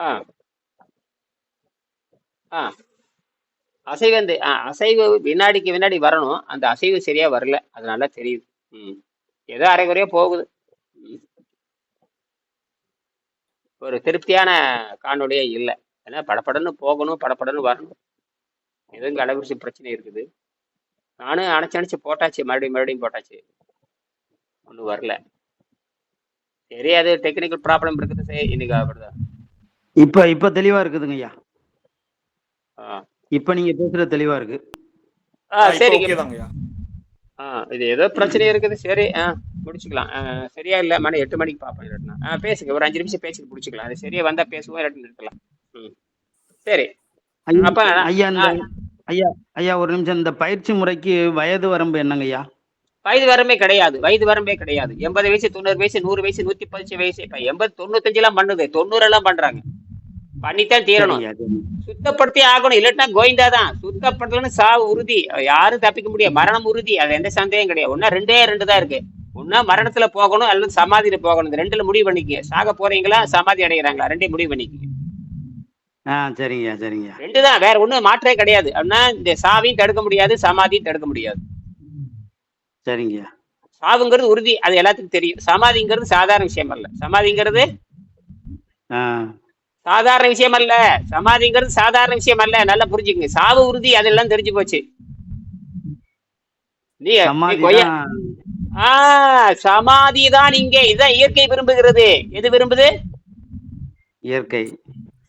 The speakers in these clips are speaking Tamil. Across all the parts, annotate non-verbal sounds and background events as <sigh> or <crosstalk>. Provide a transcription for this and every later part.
ஆ ஆ. அசைவு வந்து ஆ அசைவு வினாடிக்கு வினாடி வரணும். அந்த அசைவு சரியா வரல. அது நல்லா தெரியுது. ம். ஏதோ அரைகுறையா போகுது. ம். ஒரு திருப்தியான காணொலியே இல்லை. ஏன்னா படப்படன்னு போகணும் படப்படன்னு வரணும். எதுவும் இங்கே அலைவரிசை பிரச்சனை இருக்குது. நானும் அணைச்சு அணைச்சு போட்டாச்சு. மறுபடியும் மறுபடியும் போட்டாச்சு. ஒன்றும் வரல. சரி அது டெக்னிக்கல் ப்ராப்ளம் இருக்குது. சரி இன்னைக்கு அப்படிதான் இப்ப இப்ப தெளிவா இருக்குதுங்க ஐயா. இப்ப நீங்க பேசுறது தெளிவா இருக்கு. இது ஏதோ பிரச்சனை இருக்குது. சரி முடிச்சுக்கலாம். சரியா இல்லை மணி எட்டு மணிக்கு பார்ப்போம் இல்லாட்டினா. பேசுங்க. ஒரு அஞ்சு நிமிஷம் பேசிட்டு முடிச்சுக்கலாம். அது சரியா வந்தா பேசுவோம் இல்லாட்டி நிறுத்தலாம். சரி. ஐயா அப்ப ஐயா ஐயா ஐயா ஒரு நிமிஷம். இந்த பயிற்சி முறைக்கு வயது வரம்பு என்னங்க ஐயா? வயது வரம்பே கிடையாது. வயது வரம்பே கிடையாது. எண்பது வயசு தொண்ணூறு வயசு நூறு வயசு நூத்தி பதினஞ்சு வயசு. இப்ப எண்பது தொண்ணூத்தஞ்சு எல்லாம் பண்ணுது. தொண்ணூறு எல்லாம் பண்றாங்க. பண்ணித்தான் தீரணும். சரிங்க சரிங்க. சுத்தப்படுத்தி ஆகணும். இல்லாட்டினா கோவிந்தா தான். சுத்தப்படுத்தலன்னு சாவு உறுதி. யாரும் தப்பிக்க முடியாது. மரணம் உறுதி. அது எந்த சந்தேகம் கிடையாது. ஒன்னா ரெண்டே ரெண்டு தான் இருக்கு. ஒன்னா மரணத்துல போகணும் அல்லது சமாதியில போகணும். இந்த ரெண்டுல முடிவு பண்ணிக்கங்க. சாக போறீங்களா? சமாதி அடைகிறாங்களா ரெண்டையும் முடிவு பண்ணிக்கங்க. ஆ சரிங்கய்யா சரிங்கய்யா ரெண்டு தான். வேற ஒண்ணும் மாற்றே கிடையாது. அப்படின்னா இந்த சாவையும் தடுக்க முடியாது சமாதியும் தடுக்க முடியாது. சரிங்கய்யா சாவுங்கிறது உறுதி. அது எல்லாத்துக்கும் தெரியும். சமாதிங்கிறது சாதாரண விஷயம் அல்ல. சமாதிங்கிறது ஆ. சாதாரண விஷயம் அல்ல சமாதிங்கிறது சாதாரண விஷயம் அல்ல நல்லா புரிஞ்சுக்கங்க. சாவு உறுதி அதெல்லாம் தெரிஞ்சு போச்சு. நீ சமாதி தான் ஆ சமாதி தான் இங்கே. இதான் இயற்கை விரும்புகிறது. எது விரும்புது? இயற்கை.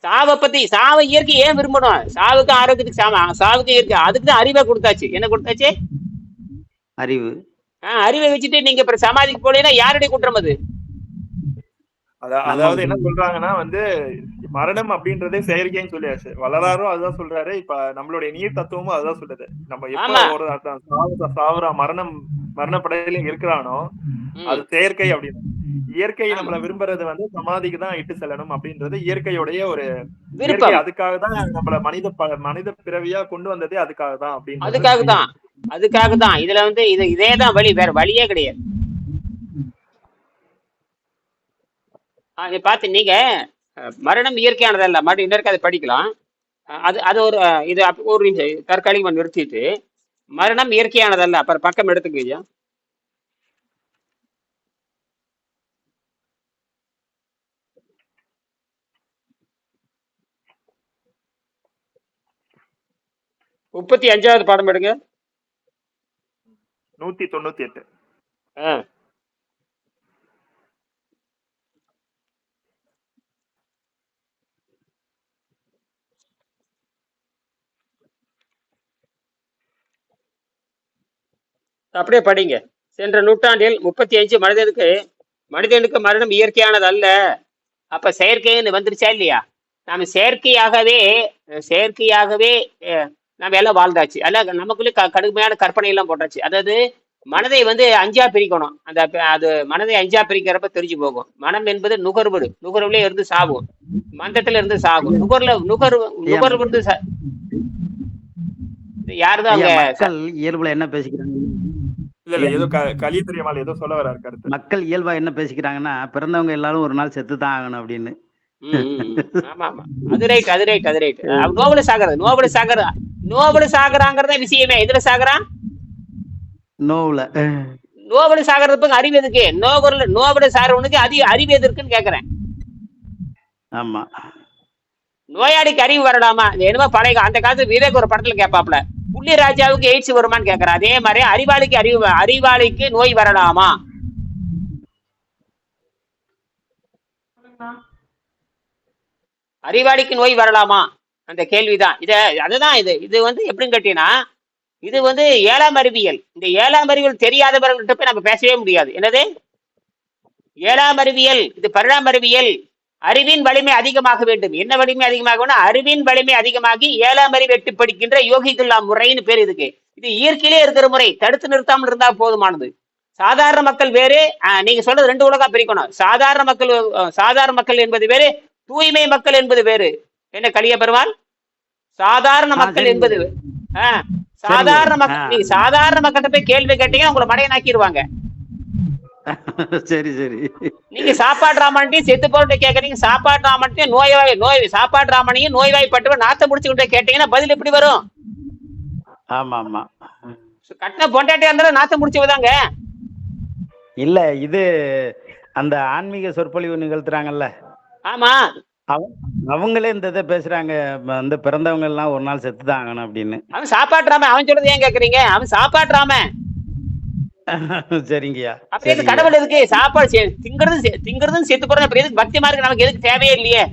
சாவை பத்தி சாவை இயற்கை ஏன் விரும்பணும்? சாவுக்கு ஆரோக்கியத்துக்கு சாம சாவுக்கு இயற்கை. அதுக்கு தான் அறிவை கொடுத்தாச்சு. என்ன கொடுத்தாச்சு? அறிவு. ஆ, அறிவை வச்சுட்டு நீங்க இப்ப சமாதிக்கு போனீங்கன்னா யாருடைய குற்றம் அது அதாவது என்ன சொல்றாங்கன்னா வந்து மரணம் அப்படின்றதே செயற்கைன்னு சொல்லியாச்சு. வள்ளலாரும் அதுதான் சொல்றாரு. இப்ப நம்மளுடைய நீர் தத்துவமும் அதுதான் சொல்லுது. நம்ம எப்ப. ஒரு அதான் சாவு சாவுறா மரணம் மரணப்படையில இருக்கிறானோ அது செயற்கை அப்படின்னு. இயற்கை. நம்மள விரும்புறது வந்து சமாதிக்கு தான் இட்டு செல்லணும் அப்படின்றது இயற்கையுடைய ஒரு அதுக்காக தான் நம்மள மனித ப- மனித பிறவியா கொண்டு வந்ததே அதுக்காக தான் அப்படின்னு அதுக்காக தான். அதுக்காக தான். இதுல வந்து இது இதே தான் வழி. வேற வழியே கிடையாது. பார்த்து நீங்க மரணம் இயற்கையானதல்ல. மறுபடியும் இன்னொருக்கு அதை படிக்கலாம். அது அது ஒரு இது ஒரு நிமிஷம் தற்காலிகமா நிறுத்திட்டு மரணம் இயற்கையானதல்ல. அப்புறம் பக்கம் எடுத்துக்கங்க முப்பத்தி அஞ்சாவது பாடம் எடுங்க. நூத்தி தொண்ணூத்தி எட்டு. அப்படியே படிங்க. சென்ற நூற்றாண்டில் முப்பத்தி அஞ்சு மனிதனுக்கு மனிதனுக்கு மரணம் இயற்கையானது அல்ல அப்ப செயற்கைன்னு வந்துருச்சா இல்லையா? நாம செயற்கையாகவே செயற்கையாகவே அஹ், நாம எல்லாம் வாழ்ந்தாச்சு. அல்ல நமக்குள்ளே க கடுமையான கற்பனை எல்லாம் போட்டாச்சு. அதாவது மனதை வந்து அஞ்சா பிரிக்கணும். அந்த அது மனதை அஞ்சா பிரிக்கிறப்ப தெரிஞ்சு போகும். மனம் என்பது நுகர்வு நுகர்வுல இருந்து சாகும். மந்தத்துல இருந்து சாகும். நுகர்ல நுகர்வு நுகர்வு இருந்து சா- யாருதான் இயல்புல என்ன பேசிக்கிறாங்க? இல்ல இல்ல ஏதோ க- கலி தெரியாமல் ஏதோ சொல்ல வர்றாரு கருத்து. மக்கள் இயல்பா என்ன பேசிக்கிறாங்கன்னா பிறந்தவங்க எல்லாரும் ஒரு நாள் செத்து தான் ஆகணும் அப்படின்னு. அது ரைட் அது ரைட் அது ரைட் நோபல சாகிறது நோபல சாகிறது நோபல சாகுறாங்கிறத விஷயமே. எதுல சாகுறான் நோவுல. நோபல சாகிறதுக்கு அறிவு எதுக்கு? நோபல நோபல சாகிறவனுக்கு அதிக அறிவு எதற்குன்னு கேக்குறேன். ஆமா. நோயாளிக்கு அறிவு வரலாமா? இது என்னமோ பழைய அந்த காலத்துல விவேக் ஒரு படத்துல கேட்பாப்ல புள்ளி ராஜாவுக்கு எய்ட்ஸ் வருமான்னு கேக்குறேன் அதே மாதிரி அறிவாளிக்கு அறிவு அறிவாளிக்கு நோய் வரலாமா? அறிவாளிக்கு நோய் வரலாமா? அந்த கேள்விதான். இத அதுதான் இது. இது வந்து எப்படின்னு கேட்டீங்கன்னா இது வந்து ஏழாம் அறிவியல். இந்த ஏழாம் அறிவியல் தெரியாதவர்கள்ட்ட போய் நம்ம பேசவே முடியாது. என்னது? ஏழாம் அறிவியல் இது பரிணாம அறிவியல். அறிவின் வலிமை அதிகமாக வேண்டும். என்ன வலிமை அதிகமாக அறிவின் வலிமை அதிகமாகி ஏழாம் அறிவு எட்டு படிக்கின்ற யோகிகுல்லா முறைன்னு பேர் இதுக்கு. இது இயற்கையிலே இருக்கிற முறை. தடுத்து நிறுத்தாமல் இருந்தா போதுமானது. சாதாரண மக்கள் வேறு நீங்க சொல்றது ரெண்டு உலகா பிரிக்கணும். சாதாரண மக்கள் சாதாரண மக்கள் என்பது வேறு தூய்மை மக்கள் என்பது வேறு. என்ன கலிய பெருமாள்? சாதாரண மக்கள். என்பது ஆஹ், சாதாரண. மக்கள். நீங்க சாதாரண மக்கள்கிட்ட போய் கேள்வி கேட்டீங்கன்னா உங்களை மடையனாக்கிடுவாங்க சரி சரி. நீங்க சாப்பாடு ராமன்ட்டையும் செத்து போட்டு கேக்குறீங்க. சாப்பாடு ராமன்ட்டையும் நோய்வாய் நோய் சாப்பாடு ராமனையும் நோய்வாய்ப்பட்டவன் நாத்தம் முடிச்சுக்கிட்ட கேட்டீங்கன்னா பதில் எப்படி வரும்? ஆமா ஆமா. கட்டின பொண்டாட்டியா இருந்தாலும் நாத்தம் முடிச்சவதாங்க இல்ல இது அந்த ஆன்மீக சொற்பொழிவு நிகழ்த்துறாங்கல்ல. ஆமா. அவங்க அவங்களே இந்த இதை பேசுறாங்க. வந்து பிறந்தவங்க எல்லாம் ஒரு நாள் செத்து தான் ஆகணும் அப்படின்னு. அவன் சாப்பாடு ராமன் அவன் சொல்றது ஏன் கேக்குறீங்க? அவன் சாப்பாடு ராமன். சரிங்கய்யா. அப்ப எது சரிங்க. கடவுள் எதுக்கு சாப்பாடு திங்கிறது திங்கிறதும் செத்து போறது அப்புறம் எதுக்கு பக்தி மார்க்கு நமக்கு எதுக்கு தேவையே இல்லையே.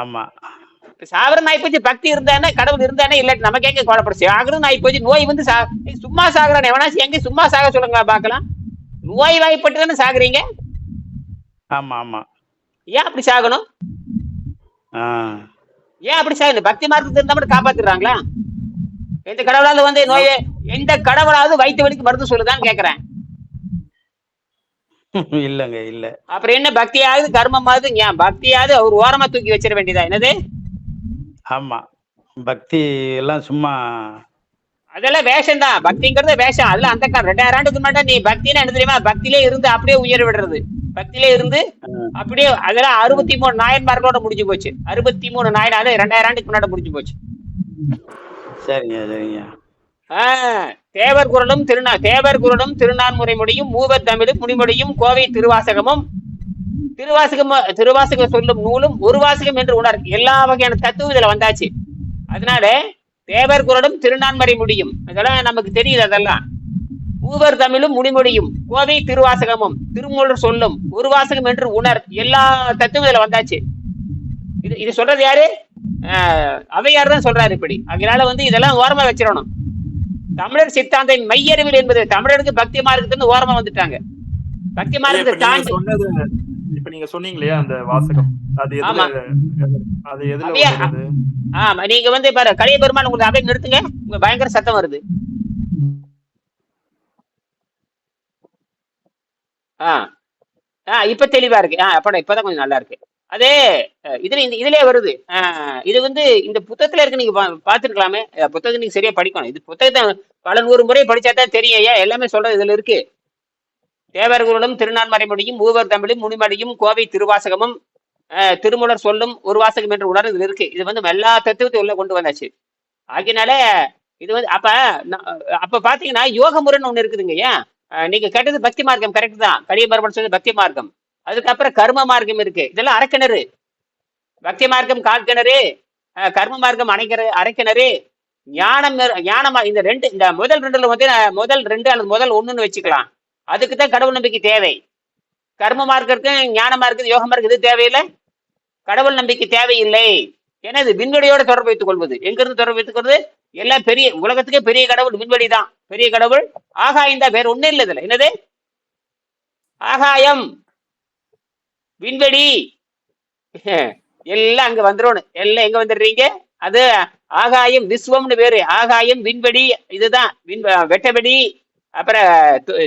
ஆமா. சாவரம் ஆயிப்போச்சு பக்தி இருந்தானே கடவுள் இருந்தானே இல்லாட்டி நமக்கு எங்க குழப்பம் சாகரம் ஆயிப்போச்சு நோய் வந்து சா சும்மா சாகுறான் எவனா எங்க சும்மா சாக சொல்லுங்க பார்க்கலாம். நோய் வாய்ப்பட்டு தானே சாகுறீங்க? ஆமா ஆமா. ஏன் அப்படி சாகணும்? ஆ. ஏன் அப்படி சாகணும்? பக்தி மார்க்கத்துக்கு இருந்தா மட்டும் காப்பாத்திடுறாங்களா? எந்த கடவுளாவது வந்து நோயை எந்த கடவுளாவது வயிற்று வலிக்கு மருந்து சொல்லுதான்னு கேக்குறேன். இல்லங்க இல்ல. அப்புறம் என்ன பக்தியாவது கர்மமாவது ஏன் பக்தியாவது அவர் ஓரமா தூக்கி வச்சிட வேண்டியதா என்னது? ஆமா. பக்தி எல்லாம் சும்மா அதெல்லாம் வேஷம் தான். பக்திங்கிறது வேஷம். அதுல அந்த ரெண்டாயிரம் ஆண்டுக்கு முன்னாடி நீ பக்தின்னு என்ன தெரியுமா? பக்தியிலே இருந்து அப்படியே உயர விடுறது. பக்தியிலே இருந்து அப்படியே அதெல்லாம் அறுபத்தி மூணு நாயன்மார்களோட முடிஞ்சு போச்சு. அறுபத்தி மூணு நாயன் அது ரெண்டாயிரம் ஆண்டுக்கு முன்னாடி முடிஞ்சு போச்சு. சரிங்க சரிங்க. தேவர் குரலும் திருநா தேவர் குரலும் திருநான்முறை மொழியும் மூவர் தமிழும் முடிமொழியும் கோவை திருவாசகமும். திருவாசகம் திருவாசகம் சொல்லும் நூலும் ஒரு வாசகம் என்று உணர் எல்லா வகையான தத்துவம் இதுல வந்தாச்சு. அதனால தேவர் குரலும் திருநான்மறை முடியும் அதெல்லாம் நமக்கு தெரியுது அதெல்லாம். மூவர் தமிழும் முடிமொழியும் கோவை திருவாசகமும் திருமூலர் சொல்லும் ஒரு வாசகம் என்று உணர் எல்லா தத்துவம் இதுல வந்தாச்சு. இது இது சொல்றது யாரு? ஆஹ் அவையார் தான் சொல்றாரு இப்படி. அதனால வந்து இதெல்லாம் ஓரமா வச்சிடணும். தமிழர் சித்தாந்த மையறிவில் என்பது தமிழருக்கு பக்தி மார்க்கத்துன்னு ஓரமா வந்துட்டாங்க. பக்தி மார்க்கத்தை தாண்டி இப்ப நீங்க சொன்னீங்க இல்லையா அந்த வாசகம். அது. அது எதுல ஆமா நீங்க வந்து பாரு கலிய பெருமாள் உங்களுக்கு அப்படியே நிறுத்துங்க. உங்க பயங்கர சத்தம் வருது. ஆ. ஆ இப்ப தெளிவா இருக்கு. ஆ அப்பட இப்பதான் கொஞ்சம் நல்லா இருக்கு. அதே இதுல இந்த இதுலயே வருது. இது வந்து இந்த புத்தகத்துல இருக்கு நீங்க பா- புத்தகத்தை நீங்க சரியா படிக்கணும். இது புத்தகத்தை பல நூறு முறை படிச்சா தான் தெரியும். ஐயா எல்லாமே சொல்றது இதுல இருக்கு. தேவர்களும் திருநான்மறைமொழியும் மூவர் தமிழும் முனிமடியும் கோவை திருவாசகமும் திருமுலர் சொல்லும் ஒரு வாசகம் என்று உணர்வு இதுல இருக்கு. இது வந்து எல்லா தத்துவத்தையும் உள்ள கொண்டு வந்தாச்சு. ஆகினால இது வந்து அப்ப அப்ப பாத்தீங்கன்னா யோக முறைன்னு ஒண்ணு இருக்குதுங்க ஏன்? நீங்க கேட்டது பக்தி மார்க்கம் கரெக்ட் தான். கலிய பெருமாள் சொன்னது பக்தி மார்க்கம். அதுக்கப்புறம் கர்ம மார்க்கம் இருக்கு. இதெல்லாம் அரைக்கிணறு. பக்தி மார்க்கம் கால் கிணறு கர்ம மார்க்கம் அணைக்கிற அரைக்கிணறு ஞானம் ஞானமா இந்த ரெண்டு இந்த முதல் ரெண்டுல வந்து முதல் ரெண்டு அல்லது முதல் ஒண்ணுன்னு வச்சுக்கலாம். அதுக்கு தான் கடவுள் நம்பிக்கை தேவை. கர்ம மார்க்கம் ஞான மார்க்கு யோக மார்க்கு இது தேவையில்லை? கடவுள் நம்பிக்கை தேவையில்லை. ஏன்னா இது விண்வெளியோட தொடர்பு வைத்துக் கொள்வது. எங்கிருந்து தொடர்பு வைத்துக் கொள்வது? எல்லாம் பெரிய உலகத்துக்கே பெரிய கடவுள் விண்வெளி தான். பெரிய கடவுள். ஆகாயம் தான் வேற ஒண்ணும் இல்லை இதுல. என்னது? ஆகாயம். விண்வெளி. <laughs> எல்லாம் அங்க வந்துரும் எல்லாம் எங்க வந்துடுறீங்க? அது ஆகாயம் விஸ்வம்னு பேரு. ஆகாயம் விண்வெளி இதுதான். விண் வெட்டவெளி அப்புறம்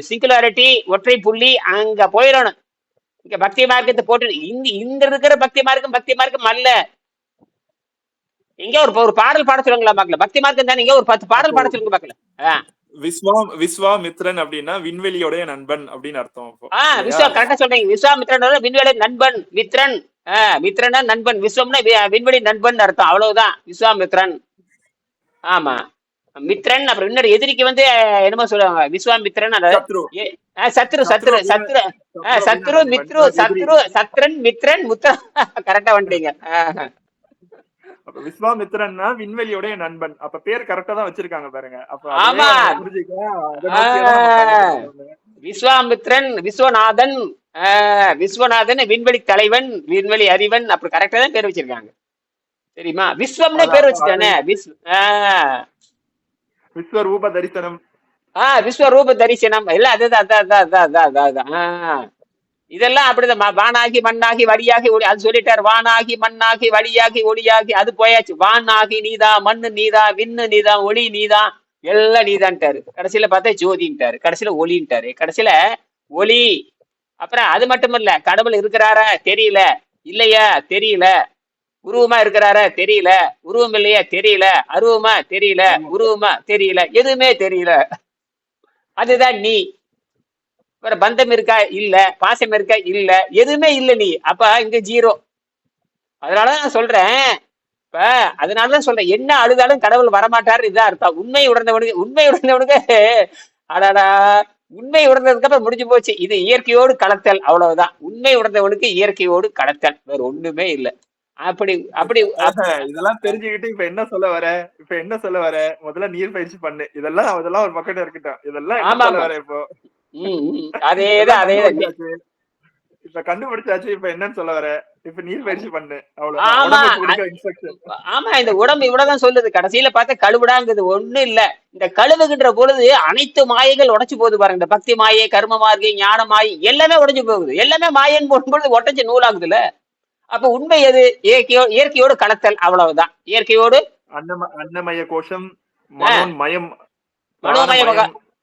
சிங்குலாரிட்டி ஒற்றை புள்ளி அங்க போயிடணும். இங்க பக்தி மார்க்கத்தை போட்டு இந்த இந்த இருக்கிற பக்தி மார்க்கம் பக்தி மார்க்கம் அல்ல. எங்க ஒரு ஒரு பாடல் பாட சொல்லுங்களா பார்க்கல. பக்தி மார்க்கம் தானே இங்க ஒரு பத்து பாடல் பாட சொல்லுங்க பார்க்கல. ஆ. விஸ்வா விஸ்வாமித்ரன் அப்படின்னா விண்வெளியோடைய நண்பன் அப்படின்னு அர்த்தம் அப்போ. ஆ இல்லையா? விஸ்வா கரெக்டா சொல்றீங்க. விஸ்வாமித்ரன் விண்வெளி நண்பன் மித்ரன். மித்ரனா நண்பன். விஸ்வம்னா விண்வெளி நண்பன் அர்த்தம். அவ்வளவுதான். விஸ்வாமித்ரன். ஆமா. மித்ரன் அப்புறம் இன்னொரு எதிரிக்கு வந்து என்னமோ சொல்லுவாங்க. விஸ்வாமித்ரன் சத்ரு. சத்ரு சத்ரு சத்ரு மித்ரு சத்ரு சத்ரன் மித்ரன் முத்ரன். <laughs> கரெக்டா வந்துட்டீங்க. அப்ப விஸ்வாமித்ரன்னா விண்வெளியோடைய நண்பன். அப்ப பேர் கரெக்டா தான் வச்சிருக்காங்க பாருங்க. அப்ப. விஸ்வாமித்ரன் விஸ்வநாதன் விஸ்வநாதன் விண்வெளி தலைவன் விண்வெளி அறிவன் அப்படி கரெக்டா தான் பேர் வச்சிருக்காங்க. தெரியுமா? விஸ்வம்னே பேர் வச்சுட்டானே. விஸ். விஸ்வரூப தரிசனம். ஆ விஸ்வரூப தரிசனம். எல்லாம் அதுதான் அதான் அதான் அதான் அதான் அதான். இதெல்லாம் அப்படிதான். வானாகி மண்ணாகி வழியாகி ஒளி அது சொல்லிட்டார். வானாகி மண்ணாகி வழியாகி ஒளியாகி அது போயாச்சு. வானாகி நீதா மண்ணு நீதா விண்ணு நீதா ஒளி நீதா எல்லாம் நீதான்ட்டாரு. கடைசியில பார்த்தா ஜோதின்ட்டாரு. கடைசியில ஒளின்ட்டாரு. கடைசியில ஒளி. அப்புறம் அது மட்டும் இல்ல கடவுள் இருக்கிறாரா? தெரியல. இல்லையா? தெரியல. உருவமா இருக்கிறாரா? தெரியல. உருவம் இல்லையா? தெரியல. அருவமா? தெரியல. உருவமா? தெரியல. எதுவுமே தெரியல. அதுதான் நீ. வேற பந்தம் இருக்கா? இல்ல. பாசம் இருக்கா? இல்ல. எதுவுமே இல்ல நீ. அப்ப இங்க ஜீரோ. அதனாலதான் நான் சொல்றேன். இப்ப அதனாலதான் சொல்றேன். என்ன அழுதாலும் கடவுள் வரமாட்டாரு. இதான் அர்த்தம். உண்மை உணர்ந்தவனுக்கு உண்மை உணர்ந்தவனுக்கு அடாடா. உண்மை உணர்ந்ததுக்கு அப்புறம் முடிஞ்சு போச்சு. இது இயற்கையோடு கலத்தல். அவ்வளவுதான். உண்மை உணர்ந்தவனுக்கு இயற்கையோடு கடத்தல் வேற ஒண்ணுமே இல்ல. அப்படி அப்படி அப்ப- இதெல்லாம் தெரிஞ்சுக்கிட்டு இப்ப என்ன சொல்ல வர? இப்ப என்ன சொல்ல வர? முதல்ல நீர் பயிற்சி பண்ணு. இதெல்லாம் அதெல்லாம் ஒரு பக்கெட் இருக்கட்டும். இதெல்லாம் ஆமா, இப்போ. <laughs> அதேதான் அதேதான். கண்டுபிடிச்சாச்சு. இப்ப கண்டுபிடிச்சாச்சு. இப்ப என்னன்னு சொல்ல வர? இப்ப நீர் பயிற்சி பண்ணு. அவ்வளவு ஆமா. இந்த உடம்பு இவ்வளவுதான் சொல்லுது. கடைசியில பார்த்தா கழுவுடாங்குது. ஒண்ணும் இல்ல. இந்த கழுவுகின்ற பொழுது அனைத்து மாயைகள் உடைச்சு போகுது பாருங்க இந்த பக்தி மாயை கர்ம மார்க்கை ஞான மாயை எல்லாமே உடைஞ்சு போகுது. எல்லாமே மாயன்னு போடும்பொழுது ஒட்டச்சு நூலாகுதுல்ல? அப்ப உண்மை எது? இயற்கையோ இயற்கையோடு கலத்தல். அவ்வளவுதான். இயற்கையோடு அன்னம அன்னமய கோஷம் மனோன்மயம் மனோமய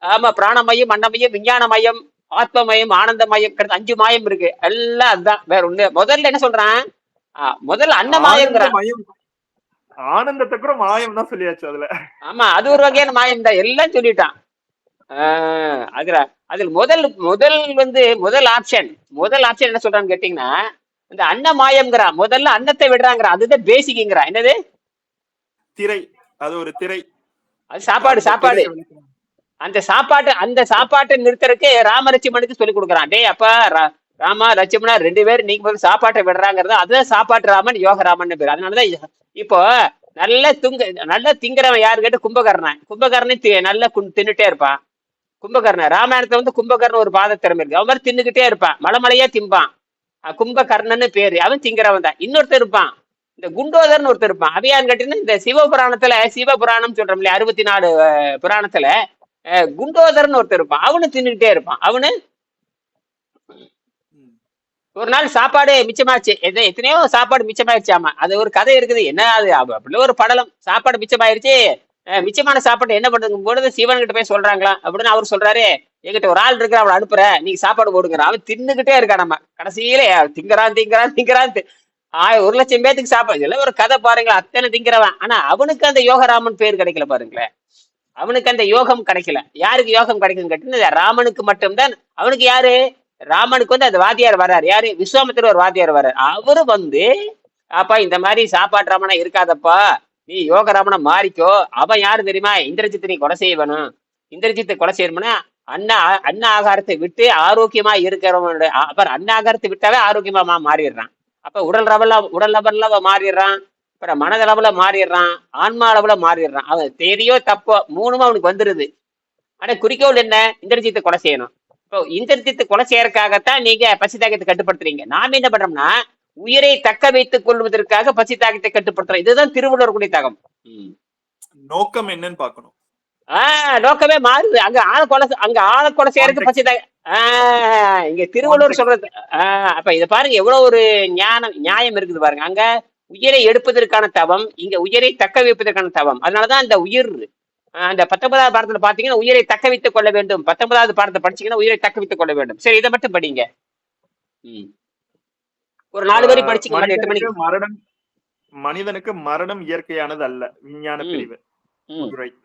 பிராணமயம். ஆமா பிராணமயம் அன்னமயம் விஞ்ஞானமயம் ஆத்மமயம் ஆனந்தமயம் கிடந்த அஞ்சு மாயம் இருக்கு. எல்லாம் அதுதான். வேற ஒண்ணு முதல்ல என்ன சொல்றான்? முதல்ல அன்னமாயம்ங்கிறான். ஆனந்தமயம். ஆனந்தத்தை கூட மாயம் தான் சொல்லியாச்சு அதுல. ஆமா அது ஒரு வகையான மாயம் தான். எல்லாம் சொல்லிட்டான். அதுல அதில் முதல் முதல் வந்து முதல் ஆப்ஷன் முதல் ஆப்ஷன் என்ன சொல்றான்னு கேட்டீங்கன்னா இந்த அன்ன மாயம்ங்கிறான் முதல்ல அன்னத்தை விடுறாங்கிறான் அதுதான் பேசிக்ங்கிறான் என்னது? திரை. அது ஒரு திரை. அது சாப்பாடு சாப்பாடு. அந்த சாப்பாட்டு அந்த சாப்பாட்டை நிறுத்தறதுக்கு ராமலட்சுமணுக்கு சொல்லி கொடுக்குறான். டேய் அப்பா ரா- ராமா லட்சுமணா ரெண்டு பேரும் நீங்க போய் சாப்பாட்டை விடுறாங்கிறது அதுதான் சாப்பாட்டு ராமன் யோக ராமன் பேர். அதனாலதான் இப்போ நல்ல துங்க நல்ல திங்கிறவன் யாரு கேட்டு கும்பகர்ணன். கும்பகர்ணன் தி- நல்லா கு- தின்னுட்டே இருப்பான். கும்பகர்ணன் ராமாயணத்துல வந்து கும்பகர்ணன் ஒரு பாத திறமை இருக்கு. அவன் மாதிரி தின்னுகிட்டே இருப்பான். மலைமலையா திம்பான். கும்பகர்ணன்னு பேரு. அவன் திங்கிறவன் தான். இன்னொருத்தர் இருப்பான். இந்த குண்டோதர்னு ஒருத்தர் இருப்பான். அவையான்னு கேட்டீங்கன்னா இந்த சிவபுராணத்துல சிவபுராணம் சொல்றோம்ல அறுபத்தி நாலு புராணத்துல குண்டோதர்னு ஒருத்தர் இருப்பான். அவனு தின்னுகிட்டே இருப்பான். அவனு. ஒரு நாள் சாப்பாடு மிச்சமாச்சு எத்த- எத்தனையோ சாப்பாடு மிச்சமாயிருச்சாமா அது ஒரு கதை இருக்குது. என்ன அது? அப்ப- அப்படி ஒரு படலம். சாப்பாடு மிச்சமாயிருச்சு. மிச்சமான சாப்பாடு என்ன பண்ணுங்க பொழுது சிவன் கிட்ட போய் சொல்றாங்களாம் அப்படின்னு அவர் சொல்றாரு. என்கிட்ட ஒரு ஆள் இருக்கிற அவனை அனுப்புற. நீங்க சாப்பாடு போடுங்கிறான் அவன் தின்னுகிட்டே இருக்கான் நம்ம. கடைசியில திங்கறான் திங்கறான் திங்கறான் ஆய் ஒரு லட்சம் பேத்துக்கு சாப்பாடு. இதெல்லாம் ஒரு கதை பாருங்க அத்தனை திங்கிறவன். ஆனா அவனுக்கு அந்த யோகராமன் பேர் கிடைக்கல பாருங்களேன். அவனுக்கு அந்த யோகம் கிடைக்கல. யாருக்கு யோகம் கிடைக்குன்னு கேட்டீங்கன்னா ராமனுக்கு மட்டும்தான். அவனுக்கு யாரு? ராமனுக்கு வந்து அந்த வாத்தியார் வர்றாரு யாரு? விஸ்வாமத்தில் ஒரு வாத்தியார் வர்றாரு அவரு வந்து அப்பா இந்த மாதிரி சாப்பாடு ராமனா இருக்காதப்பா. நீ யோக ராமனை மாறிக்கோ. அவன் யாரு தெரியுமா? இந்திரஜித் நீ கொலை செய்ய வேணும் இந்திரஜித்தை கொலை செய்யணும்னா அண்ணா அன்ன ஆகாரத்தை விட்டு ஆரோக்கியமா இருக்கிறவனோட அப்புறம் அன்ன ஆகாரத்தை விட்டாவே ஆரோக்கியமா மாறிடுறான். அப்ப உடல் ரவல்ல உடல் லெவல்ல மாறிடுறான். அப்புறம் மனதளவுல மாறிடுறான் ஆன்மா அளவுல மாறிடுறான். அவன் தெரியோ தப்போ மூணுமே அவனுக்கு வந்துருது. ஆனா குறிக்கோள் என்ன? இந்திரஜித்தை கொலை செய்யணும். இப்போ இந்திரஜித்தை கொலை செய்யறதுக்காகத்தான் நீங்க பசித்தாகத்தை கட்டுப்படுத்துறீங்க. நாம என்ன பண்றோம்னா உயிரை தக்க வைத்துக் கொள்வதற்காக பசித்தாகத்தை கட்டுப்படுத்துறோம். இதுதான் திருவள்ளுவர் கூடிய தகம். நோக்கம் என்னன்னு பாக்கணும் ஆஹ் நோக்கமே மாறுது. அங்க ஆள கொலை அங்க ஆள கொலை செய்யறதுக்கு பசித்தாக ஆஹ் இங்க திருவள்ளுவர் சொல்றது ஆஹ் அப்ப இத பாருங்க எவ்வளவு ஒரு ஞானம் நியாயம் இருக்குது பாருங்க. அங்க உயிரை எடுப்பதற்கான தவம் இங்க உயிரை தக்க வைப்பதற்கான தவம் அதனாலதான் அந்த உயிர் அந்த பத்தொன்பதாவது பாடத்துல பாத்தீங்கன்னா உயிரை தக்க வைத்துக் கொள்ள வேண்டும் பத்தொன்பதாவது பாடத்தை படிச்சீங்கன்னா உயிரை தக்க வைத்துக் கொள்ள வேண்டும் சரி இதை மட்டும் படிங்க. ஒரு நாலு வரி படிச்சுங்க மணி எட்டு மணிக்கு மரணம் மனிதனுக்கு மரணம் இயற்கையானது அல்ல விஞ்ஞான. பிரிவு.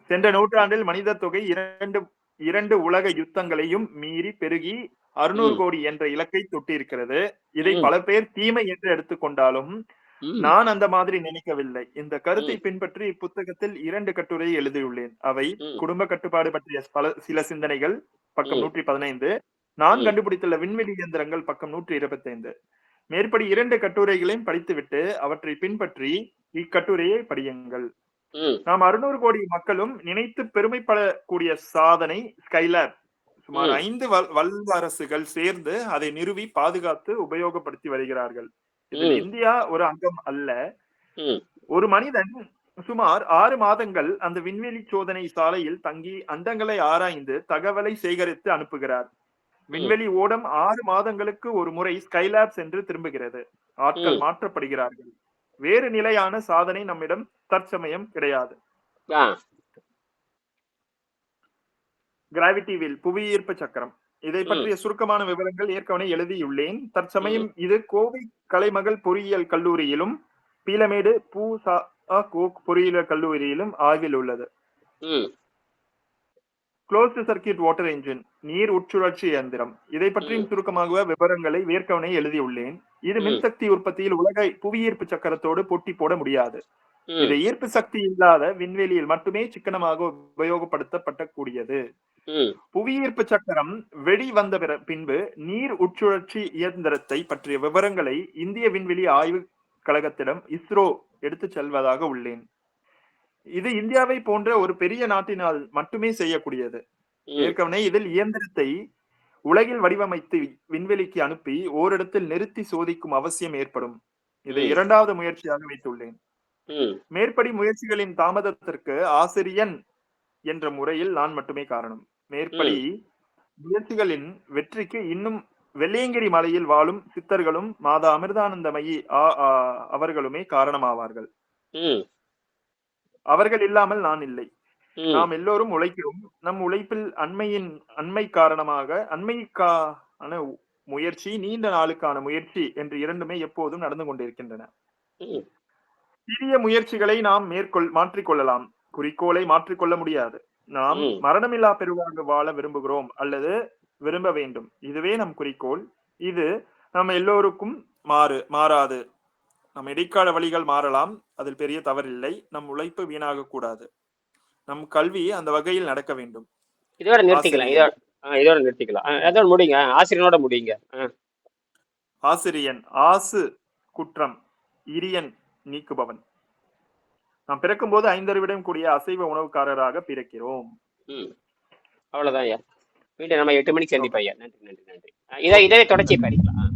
சென்ற நூற்றாண்டில் மனித தொகை இரண்டு இரண்டு உலக யுத்தங்களையும் மீறி பெருகி அறுநூறு. கோடி என்ற இலக்கை தொட்டிருக்கிறது இதை. பல பேர் தீமை என்று எடுத்துக்கொண்டாலும். நான் அந்த மாதிரி நினைக்கவில்லை இந்த கருத்தை பின்பற்றி இப்புத்தகத்தில் இரண்டு கட்டுரை எழுதியுள்ளேன் அவை. குடும்ப கட்டுப்பாடு பற்றிய பல சில சிந்தனைகள் பக்கம். நூற்றி பதினைந்து நான். கண்டுபிடித்துள்ள விண்வெளி இயந்திரங்கள் பக்கம் நூற்றி இருபத்தைந்து மேற்படி இரண்டு கட்டுரைகளையும் படித்துவிட்டு அவற்றை பின்பற்றி இக்கட்டுரையை படியுங்கள். நாம் அறுநூறு கோடி மக்களும் நினைத்து பெருமைப்படக்கூடிய சாதனை ஸ்கைலாப் சுமார். ஐந்து வல்- வல்லரசுகள் சேர்ந்து அதை நிறுவி பாதுகாத்து உபயோகப்படுத்தி வருகிறார்கள் இதில். இந்தியா ஒரு அங்கம் அல்ல. ஒரு மனிதன் சுமார் ஆறு மாதங்கள் அந்த விண்வெளி சோதனை சாலையில் தங்கி அண்டங்களை ஆராய்ந்து தகவலை சேகரித்து அனுப்புகிறார் விண்வெளி ஓடம் ஆறு மாதங்களுக்கு ஒரு முறை ஸ்கைலாப் சென்று திரும்புகிறது ஆட்கள். மாற்றப்படுகிறார்கள் வேறு நிலையான சாதனை நம்மிடம் தற்சமயம் கிடையாது. கிராவிட்டி வீல் புவியீர்ப்பு சக்கரம் இதை பற்றிய சுருக்கமான விவரங்கள் ஏற்கனவே எழுதியுள்ளேன். தற்சமயம் இது கோவை கலைமகள் பொறியியல் கல்லூரியிலும் பீலமேடு பூ சா கோக் பொறியியல் கல்லூரியிலும் ஆய்வில் உள்ளது. க்ளோஸ்டு சர்க்கியூட் வாட்டர் என்ஜின் நீர் உட்சுழற்சி இயந்திரம். இதை பற்றியும். சுருக்கமாக விவரங்களை ஏற்கனவே எழுதியுள்ளேன். இது. மின்சக்தி உற்பத்தியில் உலக புவியீர்ப்பு சக்கரத்தோடு போட்டி போட முடியாது. இது ஈர்ப்பு சக்தி இல்லாத விண்வெளியில் மட்டுமே சிக்கனமாக உபயோகப்படுத்தப்படக்கூடியது ம், புவியீர்ப்பு சக்கரம் வெடி வந்த பின்பு நீர் உட்சுழற்சி இயந்திரத்தை பற்றிய விவரங்களை இந்திய விண்வெளி ஆய்வு கழகத்திடம் இஸ்ரோ எடுத்துச் செல்வதாக உள்ளேன். இது இந்தியாவை போன்ற ஒரு பெரிய நாட்டினால் மட்டுமே செய்யக்கூடியது. ஏற்கனவே இதில் இயந்திரத்தை உலகில் வடிவமைத்து விண்வெளிக்கு அனுப்பி ஓரிடத்தில் நிறுத்தி சோதிக்கும் அவசியம் ஏற்படும். இதை. இரண்டாவது முயற்சியாக வைத்துள்ளேன். மேற்படி முயற்சிகளின் தாமதத்திற்கு ஆசிரியன் என்ற முறையில் நான் மட்டுமே காரணம். மேற்படி முயற்சிகளின் வெற்றிக்கு இன்னும் வெள்ளையங்கிரி மலையில் வாழும் சித்தர்களும் மாதா அமிர்தானந்தமயி அவர்களுமே காரணமாவார்கள். அவர்கள் இல்லாமல் நான் இல்லை. நாம் எல்லோரும் உழைக்கிறோம். நம் உழைப்பில் அண்மையின் அண்மை காரணமாக அண்மைக்கான முயற்சி நீண்ட நாளுக்கான முயற்சி என்று இரண்டுமே எப்போதும் நடந்து கொண்டிருக்கின்றன. சிறிய முயற்சிகளை நாம் மேற்கொள் மாற்றிக்கொள்ளலாம். குறிக்கோளை மாற்றிக்கொள்ள முடியாது. நாம். மரணமில்லா பெருவாழ்வு வாழ விரும்புகிறோம் அல்லது விரும்ப வேண்டும். இதுவே நம் குறிக்கோள். இது நம்ம எல்லோருக்கும் மாறு மாறாது. நம் இடைக்கால வழிகள் மாறலாம். அதில் பெரிய தவறில்லை நம் உழைப்பு வீணாக கூடாது. நம் கல்வி அந்த வகையில் நடக்க வேண்டும். இதோட நிறுத்திக்கலாம். இதோட இதோட நிறுத்திக்கலாம். அதோட முடிங்க. ஆசிரியனோட முடிங்க. ஆசிரியன் ஆசு குற்றம் இரியன் நீக்குபவன். நாம் பிறக்கும்போது ஐந்தறிவிடம் கூடிய அசைவ உணவுக்காரராக பிறக்கிறோம். ம். அவ்வளோதான் ஐயா. மீண்டும் நம்ம எட்டு மணிக்கு சந்திப்போம் ஐயா. நன்றி நன்றி நன்றி. இதை இதே தொடர்ச்சி படிக்கலாம். ஆ